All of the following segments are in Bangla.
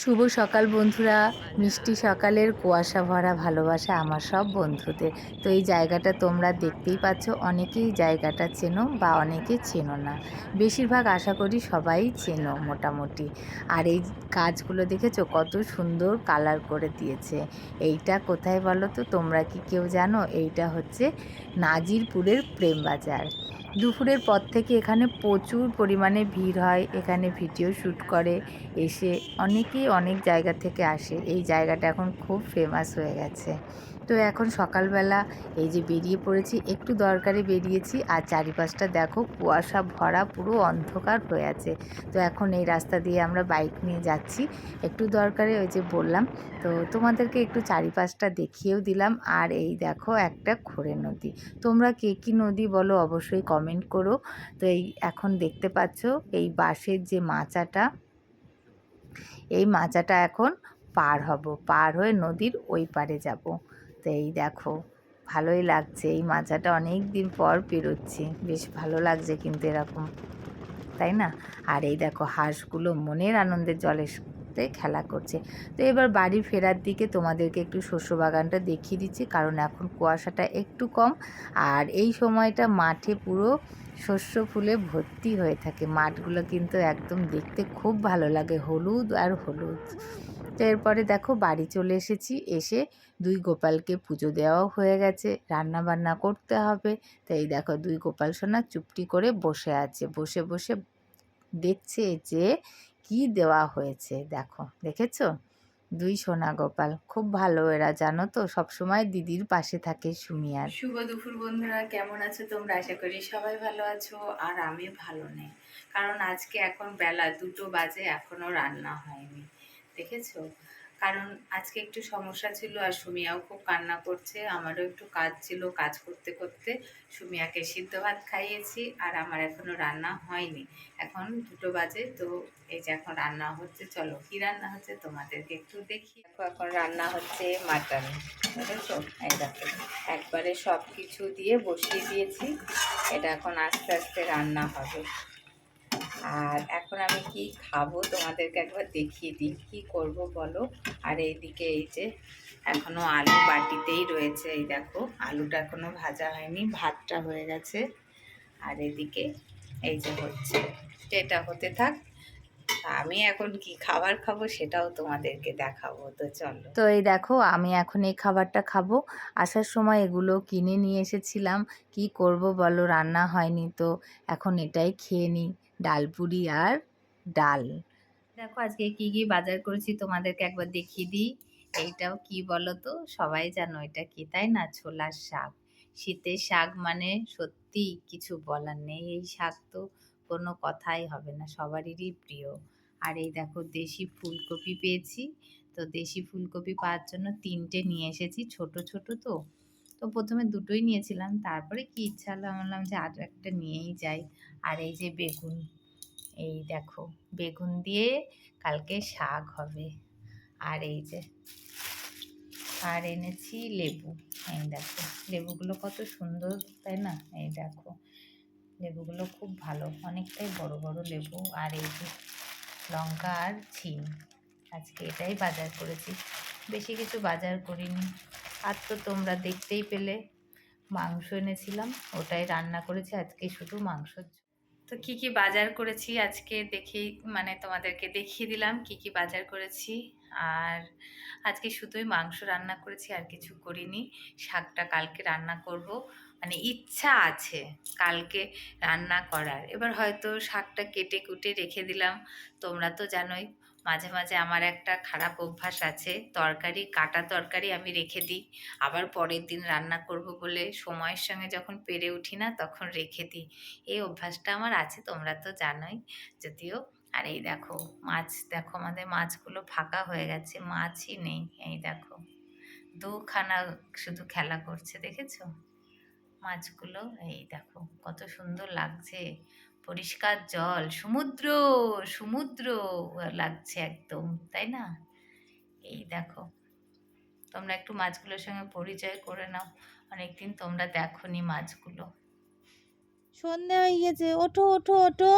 শুভ সকাল বন্ধুরা। মিষ্টি সকালের কুয়াশা ভরা ভালোবাসা আমার সব বন্ধুদের। তো এই জায়গাটা তোমরা দেখতেই পাচ্ছ, অনেকেই জায়গাটা চেনো বা অনেকে চেনো না। বেশিরভাগ আশা করি সবাই চেনো মোটামুটি। আর এই গাছগুলো দেখেছ কত সুন্দর কালার করে দিয়েছে। এইটা কোথায় বলো তো? তোমরা কি কেউ জানো? এইটা হচ্ছে নাজিরপুরের প্রেম বাজার দুপুরের পর থেকে এখানে প্রচুর পরিমাণে ভিড় হয়, এখানে ভিডিও শ্যুট করে, এসে অনেকেই অনেক জায়গা থেকে আসে। এই জায়গাটা এখন খুব ফেমাস হয়ে গেছে। তো এখন সকালবেলা এই যে বেরিয়ে পড়েছি, একটু দরকারে বেরিয়েছি, আর চারিপাশটা দেখো কুয়াশা ভরা, পুরো অন্ধকার হয়ে আছে। তো এখন এই রাস্তা দিয়ে আমরা বাইক নিয়ে যাচ্ছি। একটু দরকারে ওই যে বললাম, তো তোমাদেরকে একটু চারিপাশটা দেখিয়েও দিলাম। আর এই দেখো একটা খোরে নদী। তোমরা কে কী নদী বলো অবশ্যই কমেন্ট করো। তো এই এখন দেখতে পাচ্ছ এই বাঁশের যে মাচাটা, এই মাচাটা এখন পার হব, পার হয়ে নদীর ওই পারে যাব। তো এই দেখো, ভালোই লাগছে। এই মাচাটা অনেক দিন পর পেরোচ্ছি। বেশ ভালো লাগছে কিন্তু এরকম, তাই না? আর এই দেখো হাঁসগুলো মনের আনন্দের জলের সাথে খেলা করছে। তো এবার বাড়ি ফেরার দিকে তোমাদেরকে একটু শস্য বাগানটা দেখিয়ে দিচ্ছি, কারণ এখন কুয়াশাটা একটু কম। আর এই সময়টা মাঠে পুরো শস্য ফুলে ভর্তি হয়ে থাকে। মাঠগুলো কিন্তু একদম দেখতে খুব ভালো লাগে, হলুদ আর হলুদ। তো এরপরে দেখো বাড়ি চলে এসেছি, এসে দুই গোপালকে পুজো দেওয়াও হয়ে গেছে রান্না বান্না করতে হবে। তাই দেখো দুই গোপাল সোনা চুপটি করে বসে আছে, বসে বসে দেখছে যে কি দেওয়া হয়েছে? দেখো, দেখেছ? দুই সোনা গোপাল, খুব ভালো এরা, জানো তো? সবসময় দিদির পাশে থাকে সুমিয়ার। শুভ দুপুর বন্ধুরা, কেমন আছো তোমরা? আশা করি সবাই ভালো আছো, আর আমি ভালো নেই। কারণ আজকে এখন বেলা দুটো বাজে, এখনও রান্না হয়নি। দেখেছ? কারণ আজকে একটু সমস্যা ছিল আর সুমিয়াও খুব কান্না করছে, আমারও একটু কাজ ছিল কাজ করতে করতে। সুমিয়াকে সিদ্ধ ভাত খাইয়েছি আর আমার এখনও রান্না হয়নি। এখন দুটো বাজে, তো এই যে এখন রান্না হচ্ছে, চলো কি রান্না হচ্ছে তোমাদেরকে একটু দেখি। এখন রান্না হচ্ছে মাটন একবারে সব কিছু দিয়ে বসিয়ে দিয়েছি, এটা এখন আস্তে আস্তে রান্না হবে। আর এখন আমি কি খাব তোমাদেরকে একবার দেখিয়ে দিই। কি করব বলো? আর এইদিকে এই যে এখনও আলু বাটিতেই রয়েছে, এই দেখো। আলুটা এখনও ভাজা হয়নি, ভাতটা হয়ে গেছে। আর এদিকে এই যে হচ্ছে, এটা হতে থাক। আমি এখন কি খাবার খাব সেটাও তোমাদেরকে দেখাবো, তো চলো। তো এই দেখো, আমি এখন এই খাবারটা খাব। আসার সময় এগুলো কিনে নিয়ে এসেছিলাম। কি করব বলো? রান্না হয়নি তো, এখন এটাই খেয়ে নিই। ডালপুরি আর ডাল। দেখো, আজকে কি কি বাজার করেছি তোমাদেরকে একবার দেখিয়ে দিই। এইটাও কি বলো তো সবাই জানো এটা কি, তাই না? ছোলার শাক। শীতের শাক মানে সত্যি কিছু বলার নেই। এই শাক তো কোনো কথাই হবে না, সবারই প্রিয়। আর এই দেখো, দেশি ফুলকপি পেয়েছি। তো দেশি ফুলকপি পাওয়ার জন্য তিনটে নিয়ে এসেছি, ছোট ছোট তো। তো প্রথমে দুটোই নিয়েছিলাম। তারপরে কি ইচ্ছা হলো বললাম যে আর একটা নিয়েই যাই। আর এই যে বেগুন, এই দেখো, বেগুন দিয়ে কালকে শাক হবে। আর এই যে, আর এনেছি লেবু। এই দেখো, লেবুগুলো কত সুন্দর, তাই না? এই দেখো, লেবুগুলো খুব ভালো, অনেকটাই বড় বড় লেবু। আর এই যে লঙ্কা আর ছিম আজকে এটাই বাজার করেছি। বেশি কিছু বাজার করিনি। আর তো তোমরা দেখতেই পেলে, মাংস এনেছিলাম, ওটাই রান্না করেছি, আজকে শুধু মাংস। তো কি কি বাজার করেছি আজকে দেখেই মানে তোমাদেরকে দেখিয়ে দিলাম কি কি বাজার করেছি। আর আজকে শুধুই মাংস রান্না করেছি, আর কিছু করিনি। শাকটা কালকে রান্না করব মানে ইচ্ছা আছে কালকে রান্না করার। এবার হয়তো শাকটা কেটে কুটে রেখে দিলাম, তোমরা তো জানোই। মাঝে মাঝে আমার একটা খারাপ অভ্যাস আছে। তরকারি, কাটা তরকারি আমি রেখে দিই। আবার পরের দিন রান্না করব বলে সময়ের সঙ্গে যখন পেরে উঠি না, তখন রেখে দিই। এই অভ্যাসটা আমার আছে, তোমরা তো জানোই। যদিও, আর এই দেখো, মাছ, দেখো আমাদের মাছগুলো ফাঁকা হয়ে গেছে, মাছই নেই। এই দেখো, দুখানা শুধু খেলা করছে, দেখেছ? মাছগুলো, এই দেখো, কত সুন্দর লাগছে। পরিষ্কার জল, সমুদ্র সমুদ্র লাগছে একদম, তাই না? এই দেখো, তোমরা একটু মাছগুলোর সঙ্গে পরিচয় করে নাও, অনেকদিন তোমরা দেখোনি মাছগুলো। সন্ধে হয়ে গেছে, ওঠো ওঠো ওঠো।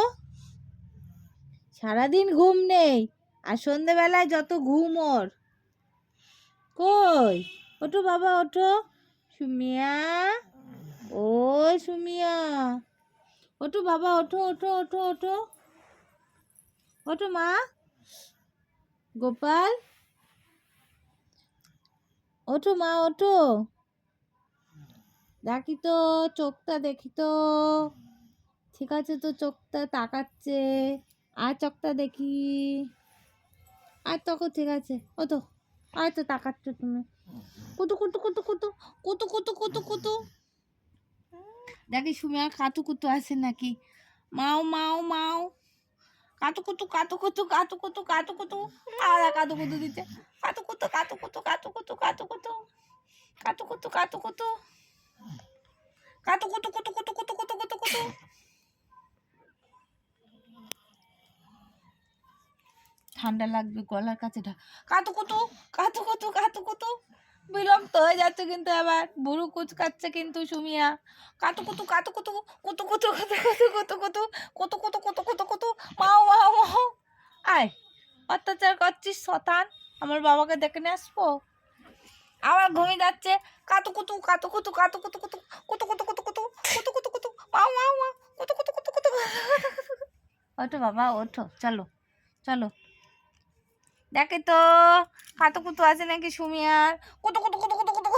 সারাদিন ঘুম নেই, আর সন্ধেবেলায় যত ঘুম ওর। কই? ওঠো বাবা, ওঠো। সুমিয়া ও সুমিয়া। ওঠো বাবা, ওঠো ওঠো ওঠো ওঠো। ওঠো মা। গোপাল। ওঠো মা, ওঠো। দেখি তো, চোখটা দেখি তো। ঠিক আছে তো, চোখটা তাকাচ্ছে। আর চোখটা দেখি। আর তখন ঠিক আছে ও তো আর তো তাকাচ্ছ তুমি। কুতু কুতু কুতু কুতু কুতু কুতু কুতু কুতু। দেখি সুমিয়া কাতুকুতু আছে নাকি মাও মাও মাও কাতুকুতু কাতুকুতু কাতুকুতু কাতুকুতু আদা কাতুকুতু দিতে কাতুকুতু কাতুকুতু কাতুকুতু কাতুকুতু কাতুকুতু কাতুকুতু কাতুকুতু কুতু কুতু কুতু কুতু কুতু কুতু ঠান্ডা লাগবে গলার কাছে কাতুকুতু কাতুকুতু কাতুকুতু বিলম্ব হয়ে যাচ্ছে কিন্তু আবার। বুড়ো কুচকাচ্ছে কিন্তু সুমিয়া। কাতু কুতু কাতু কুতু কুতু কুতু কুতু কুতু কুতু কুতু কুতু কুতু কুতু কুতু কুতু, মাও মাও মাও। আয়, অত্যাচার করছিস শতান। আমার বাবাকে দেখে নিয়ে আসব। আবার ঘুমিয়ে যাচ্ছে। কাতু কুতু কাতু কুতু কাতু কুতু কুতু কুতু কুতু কুতু কুতু কুতু কুতু কুতু, মাও মাও মাও, কুতু কুতু কুতু কুতু। ওঠো বাবা, ওঠো। চলো চলো। দেখে তো কাতো কুতু আছে নাকি সুমিয়ার কুতু কুতু কুতু কুতু কুতু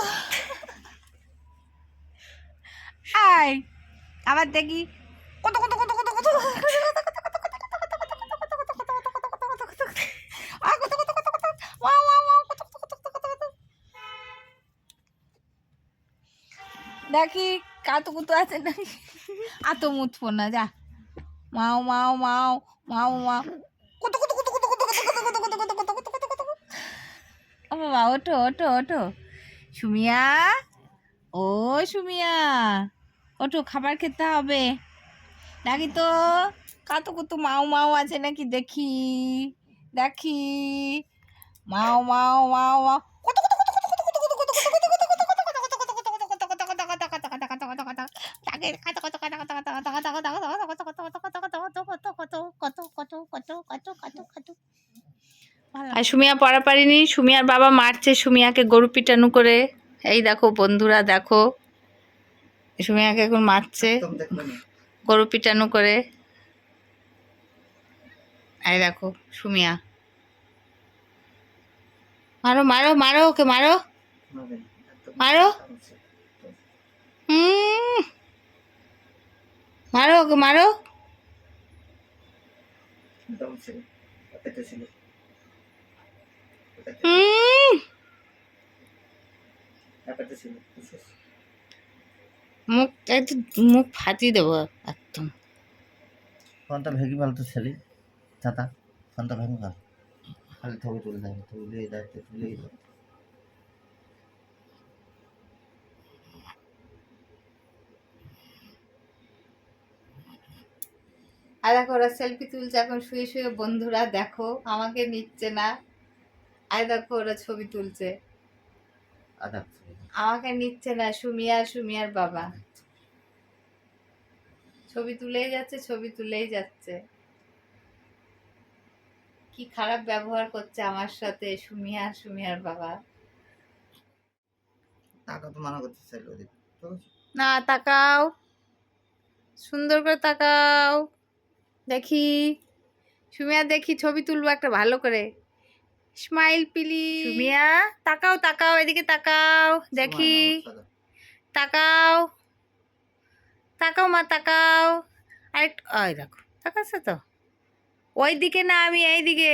আয় আবার দেখি কত কত কত কত কত দেখি কাতু কুতু আছে নাকি আত মুতবো না যা মাও মাও মাও মাও মাও বাবা ওঠো ওঠো ওঠো। সুমিয়া, ও সুমিয়া, ওঠো, খাবার খেতে হবে। নাকি তো কাতু কুতু মাও মাও আছে নাকি দেখি দেখি। মাও মাও মাও মাও। কত কত কত কত কত কত কত কত আর সুমিয়া পড়া পারিনি। সুমিয়ার বাবা মারছে সুমিয়াকে গরু পিটানো করে। এই দেখো বন্ধুরা দেখো। সুমিয়াকে এখন মারছে গরু পিটানো করে। এই দেখো সুমিয়া। মারো মারো মারো ওকে মারো। মারো। হুম। মারো ওকে মারো। মুখ একটু মুখ ফাটিয়ে দেবো একদম। ফোনটা ভেঙে ফেল তো ছেলে। চাতা ফোনটা ভেঙে ফেল। খালি ছবি তুলে দেয় তুলে দেয় তুলে দেয়। আর দেখো ওরা সেলফি তুলছে এখন শুয়ে শুয়ে বন্ধুরা দেখো আমাকে নিচ্ছে না। আর দেখো ওরা ছবি তুলছে। আমাকে নিচ্ছে না সুমিয়া সুমিয়ার বাবা। ছবি তুলেই যাচ্ছে ছবি তুলেই যাচ্ছে। কি খারাপ ব্যবহার করছে আমার সাথে সুমিয়া সুমিয়ার বাবা। মানা না তাকাও। সুন্দর করে তাকাও। দেখি। সুমিয়া দেখি ছবি তুলবো একটা ভালো করে। স্মাইল পিলি সুমিয়া তাকাও তাকাও এদিকে তাকাও দেখি। তাকাও। তাকাও মা তাকাও। আরেকটু ওই দেখো তাকাচ্ছে তো। ওই দিকে না আমি এই দিকে